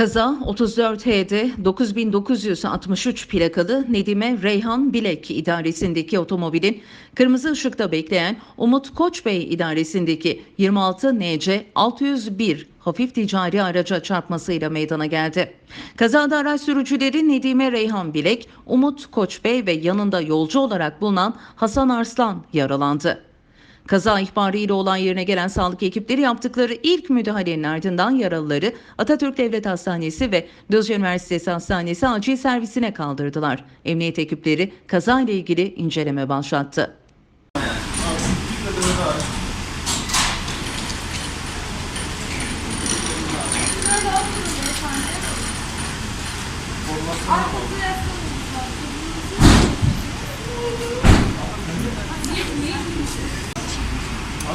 Kaza 34H'de 9963 plakalı Nedime Reyhan Bilek idaresindeki otomobilin kırmızı ışıkta bekleyen Umut Koçbey idaresindeki 26 NC 601 hafif ticari araca çarpmasıyla meydana geldi. Kazada araç sürücüleri Nedime Reyhan Bilek, Umut Koçbey ve yanında yolcu olarak bulunan Hasan Arslan yaralandı. Kaza ihbarıyla olay yerine gelen sağlık ekipleri yaptıkları ilk müdahalenin ardından yaralıları Atatürk Devlet Hastanesi ve Düzce Üniversitesi Hastanesi acil servisine kaldırdılar. Emniyet ekipleri kaza ile ilgili inceleme başlattı.